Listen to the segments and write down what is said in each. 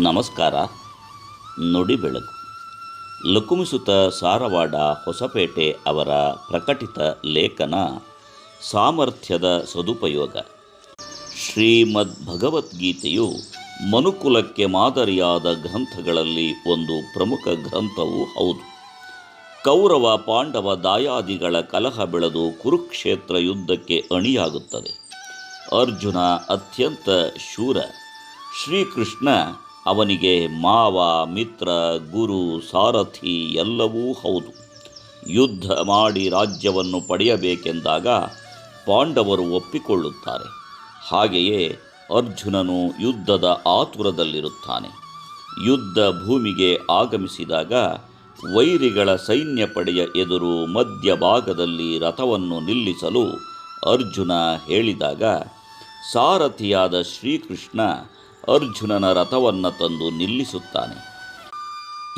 ನಮಸ್ಕಾರ. ನುಡಿ ಬೆಳಕು. ಲಕುಮಿಸುತ ಸಾರವಾಡ ಹೊಸಪೇಟೆ ಅವರ ಪ್ರಕಟಿತ ಲೇಖನ ಸಾಮರ್ಥ್ಯದ ಸದುಪಯೋಗ. ಶ್ರೀಮದ್ ಭಗವದ್ಗೀತೆಯು ಮನುಕುಲಕ್ಕೆ ಮಾದರಿಯಾದ ಗ್ರಂಥಗಳಲ್ಲಿ ಒಂದು ಪ್ರಮುಖ ಗ್ರಂಥವೂ ಹೌದು. ಕೌರವ ಪಾಂಡವ ದಾಯಾದಿಗಳ ಕಲಹ ಬೆಳೆದು ಕುರುಕ್ಷೇತ್ರ ಯುದ್ಧಕ್ಕೆ ಅಣಿಯಾಗುತ್ತದೆ. ಅರ್ಜುನ ಅತ್ಯಂತ ಶೂರ. ಶ್ರೀಕೃಷ್ಣ ಅವನಿಗೆ ಮಾವ, ಮಿತ್ರ, ಗುರು, ಸಾರಥಿ ಎಲ್ಲವೂ ಹೌದು. ಯುದ್ಧ ಮಾಡಿ ರಾಜ್ಯವನ್ನು ಪಡೆಯಬೇಕೆಂದಾಗ ಪಾಂಡವರು ಒಪ್ಪಿಕೊಳ್ಳುತ್ತಾರೆ. ಹಾಗೆಯೇ ಅರ್ಜುನನು ಯುದ್ಧದ ಆತುರದಲ್ಲಿರುತ್ತಾನೆ. ಯುದ್ಧ ಭೂಮಿಗೆ ಆಗಮಿಸಿದಾಗ ವೈರಿಗಳ ಸೈನ್ಯ ಪಡೆಯ ಎದುರು ಮಧ್ಯಭಾಗದಲ್ಲಿ ರಥವನ್ನು ನಿಲ್ಲಿಸಲು ಅರ್ಜುನ ಹೇಳಿದಾಗ, ಸಾರಥಿಯಾದ ಶ್ರೀಕೃಷ್ಣ ಅರ್ಜುನನ ರಥವನ್ನು ತಂದು ನಿಲ್ಲಿಸುತ್ತಾನೆ.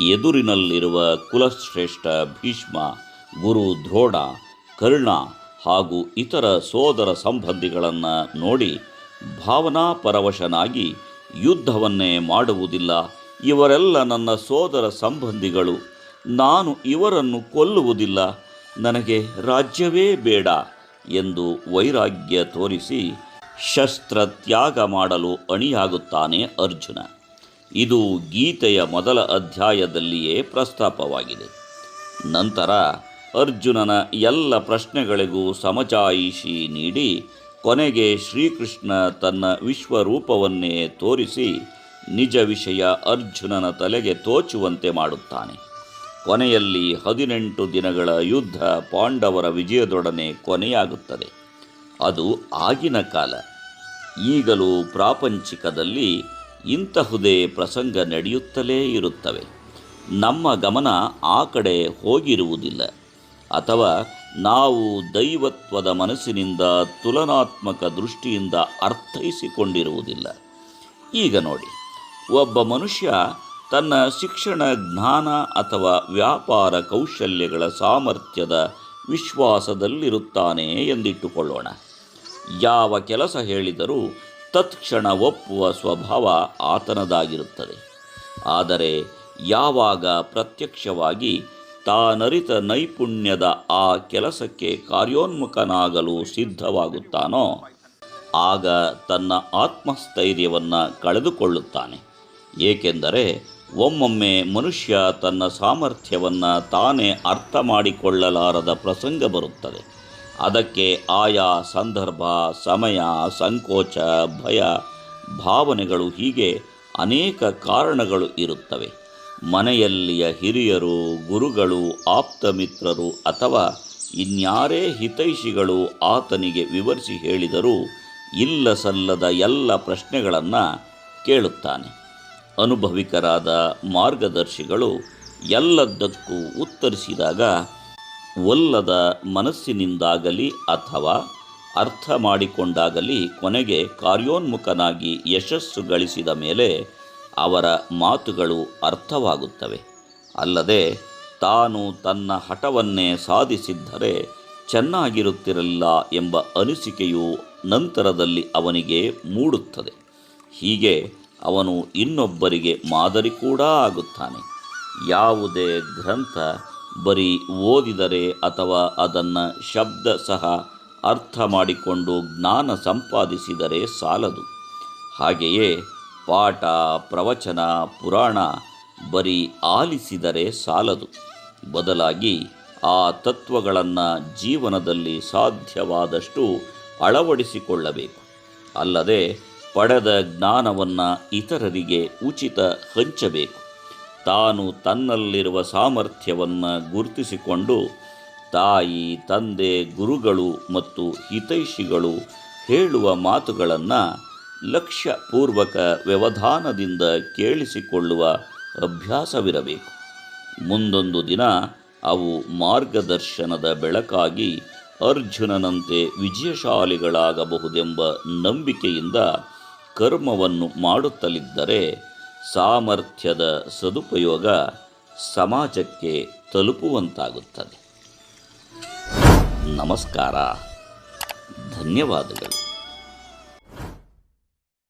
ಎದುರಿನಲ್ಲಿರುವ ಕುಲಶ್ರೇಷ್ಠ ಭೀಷ್ಮ, ಗುರು ದ್ರೋಣ, ಕರ್ಣ ಹಾಗೂ ಇತರ ಸೋದರ ಸಂಬಂಧಿಗಳನ್ನು ನೋಡಿ ಭಾವನಾಪರವಶನಾಗಿ ಯುದ್ಧವನ್ನೇ ಮಾಡುವುದಿಲ್ಲ. ಇವರೆಲ್ಲ ನನ್ನ ಸೋದರ ಸಂಬಂಧಿಗಳು. ನಾನು ಇವರನ್ನು ಕೊಲ್ಲುವುದಿಲ್ಲ. ನನಗೆ ರಾಜ್ಯವೇ ಬೇಡ ಎಂದು ವೈರಾಗ್ಯ ತೋರಿಸಿ ಶಸ್ತ್ರ ತ್ಯಾಗ ಮಾಡಲು ಅಣಿಯಾಗುತ್ತಾನೆ ಅರ್ಜುನ. ಇದು ಗೀತೆಯ ಮೊದಲ ಅಧ್ಯಾಯದಲ್ಲಿಯೇ ಪ್ರಸ್ತಾಪವಾಗಿದೆ. ನಂತರ ಅರ್ಜುನನ ಎಲ್ಲ ಪ್ರಶ್ನೆಗಳಿಗೂ ಸಮಜಾಯಿಷಿ ನೀಡಿ ಕೊನೆಗೆ ಶ್ರೀಕೃಷ್ಣ ತನ್ನ ವಿಶ್ವರೂಪವನ್ನೇ ತೋರಿಸಿ ನಿಜ ವಿಷಯ ಅರ್ಜುನನ ತಲೆಗೆ ತೋಚುವಂತೆ ಮಾಡುತ್ತಾನೆ. ಕೊನೆಯಲ್ಲಿ ಹದಿನೆಂಟು ದಿನಗಳ ಯುದ್ಧ ಪಾಂಡವರ ವಿಜಯದೊಡನೆ ಕೊನೆಯಾಗುತ್ತದೆ. ಅದು ಆಗಿನ ಕಾಲ. ಈಗಲೂ ಪ್ರಾಪಂಚಿಕದಲ್ಲಿ ಇಂತಹುದೇ ಪ್ರಸಂಗ ನಡೆಯುತ್ತಲೇ ಇರುತ್ತವೆ. ನಮ್ಮ ಗಮನ ಆ ಕಡೆ ಹೋಗಿರುವುದಿಲ್ಲ. ಅಥವಾ ನಾವು ದೈವತ್ವದ ಮನಸ್ಸಿನಿಂದ ತುಲನಾತ್ಮಕ ದೃಷ್ಟಿಯಿಂದ ಅರ್ಥೈಸಿಕೊಂಡಿರುವುದಿಲ್ಲ. ಈಗ ನೋಡಿ, ಒಬ್ಬ ಮನುಷ್ಯ ತನ್ನ ಶಿಕ್ಷಣ, ಜ್ಞಾನ ಅಥವಾ ವ್ಯಾಪಾರ ಕೌಶಲ್ಯಗಳ ಸಾಮರ್ಥ್ಯದ ವಿಶ್ವಾಸದಲ್ಲಿರುತ್ತಾನೆ ಎಂದಿಟ್ಟುಕೊಳ್ಳೋಣ. ಯಾವ ಕೆಲಸ ಹೇಳಿದರೂ ತತ್ಕ್ಷಣ ಒಪ್ಪುವ ಸ್ವಭಾವ ಆತನದಾಗಿರುತ್ತದೆ. ಆದರೆ ಯಾವಾಗ ಪ್ರತ್ಯಕ್ಷವಾಗಿ ತಾನರಿತ ನೈಪುಣ್ಯದ ಆ ಕೆಲಸಕ್ಕೆ ಕಾರ್ಯೋನ್ಮುಖನಾಗಲು ಸಿದ್ಧವಾಗುತ್ತಾನೋ, ಆಗ ತನ್ನ ಆತ್ಮಸ್ಥೈರ್ಯವನ್ನು ಕಳೆದುಕೊಳ್ಳುತ್ತಾನೆ. ಏಕೆಂದರೆ ಒಮ್ಮೊಮ್ಮೆ ಮನುಷ್ಯ ತನ್ನ ಸಾಮರ್ಥ್ಯವನ್ನು ತಾನೇ ಅರ್ಥ ಮಾಡಿಕೊಳ್ಳಲಾರದ ಪ್ರಸಂಗ ಬರುತ್ತದೆ. ಅದಕ್ಕೆ ಆಯಾ ಸಂದರ್ಭ, ಸಮಯ, ಸಂಕೋಚ, ಭಯ, ಭಾವನೆಗಳು ಹೀಗೆ ಅನೇಕ ಕಾರಣಗಳು ಇರುತ್ತವೆ. ಮನೆಯಲ್ಲಿಯ ಹಿರಿಯರು, ಗುರುಗಳು ಆಪ್ತ ಮಿತ್ರರು ಅಥವಾ ಇನ್ಯಾರೇ ಹಿತೈಷಿಗಳು ಆತನಿಗೆ ವಿವರಿಸಿ ಹೇಳಿದರೂ ಇಲ್ಲ ಸಲ್ಲದ ಎಲ್ಲ ಪ್ರಶ್ನೆಗಳನ್ನು ಕೇಳುತ್ತಾನೆ. ಅನುಭವಿಕರಾದ ಮಾರ್ಗದರ್ಶಿಗಳು ಎಲ್ಲದಕ್ಕೂ ಉತ್ತರಿಸಿದಾಗ ಒಲ್ಲದ ಮನಸ್ಸಿನಿಂದಾಗಲಿ ಅಥವಾ ಅರ್ಥ ಮಾಡಿಕೊಂಡಾಗಲಿ ಕೊನೆಗೆ ಕಾರ್ಯೋನ್ಮುಖನಾಗಿ ಯಶಸ್ಸು ಗಳಿಸಿದ ಮೇಲೆ ಅವರ ಮಾತುಗಳು ಅರ್ಥವಾಗುತ್ತವೆ. ಅಲ್ಲದೆ ತಾನು ತನ್ನ ಹಠವನ್ನೇ ಸಾಧಿಸಿದ್ದರೆ ಚೆನ್ನಾಗಿರುತ್ತಿರಲಿಲ್ಲ ಎಂಬ ಅನಿಸಿಕೆಯು ನಂತರದಲ್ಲಿ ಅವನಿಗೆ ಮೂಡುತ್ತದೆ. ಹೀಗೆ ಅವನು ಇನ್ನೊಬ್ಬರಿಗೆ ಮಾದರಿ ಕೂಡ ಆಗುತ್ತಾನೆ. ಯಾವುದೇ ಗ್ರಂಥ ಬರೀ ಓದಿದರೆ ಅಥವಾ ಅದನ್ನು ಶಬ್ದ ಸಹ ಅರ್ಥ ಮಾಡಿಕೊಂಡು ಜ್ಞಾನ ಸಂಪಾದಿಸಿದರೆ ಸಾಲದು. ಹಾಗೆಯೇ ಪಾಠ, ಪ್ರವಚನ, ಪುರಾಣ ಬರೀ ಆಲಿಸಿದರೆ ಸಾಲದು. ಬದಲಾಗಿ ಆ ತತ್ವಗಳನ್ನು ಜೀವನದಲ್ಲಿ ಸಾಧ್ಯವಾದಷ್ಟು ಅಳವಡಿಸಿಕೊಳ್ಳಬೇಕು. ಅಲ್ಲದೆ ಪಡೆದ ಜ್ಞಾನವನ್ನು ಇತರರಿಗೆ ಉಚಿತ ಹಂಚಬೇಕು. ತಾನು ತನ್ನಲ್ಲಿರುವ ಸಾಮರ್ಥ್ಯವನ್ನು ಗುರುತಿಸಿಕೊಂಡು ತಾಯಿ, ತಂದೆ, ಗುರುಗಳು ಮತ್ತು ಹಿತೈಷಿಗಳು ಹೇಳುವ ಮಾತುಗಳನ್ನು ಲಕ್ಷ್ಯಪೂರ್ವಕ ವ್ಯವಧಾನದಿಂದ ಕೇಳಿಸಿಕೊಳ್ಳುವ ಅಭ್ಯಾಸವಿರಬೇಕು. ಮುಂದೊಂದು ದಿನ ಅವು ಮಾರ್ಗದರ್ಶನದ ಬೆಳಕಾಗಿ ಅರ್ಜುನನಂತೆ ವಿಜಯಶಾಲಿಗಳಾಗಬಹುದೆಂಬ ನಂಬಿಕೆಯಿಂದ ಕರ್ಮವನ್ನು ಮಾಡುತ್ತಲಿದ್ದರೆ ಸಾಮರ್ಥ್ಯದ ಸದುಪಯೋಗ ಸಮಾಜಕ್ಕೆ ತಲುಪುವಂತಾಗುತ್ತದೆ. ನಮಸ್ಕಾರ. ಧನ್ಯವಾದಗಳು.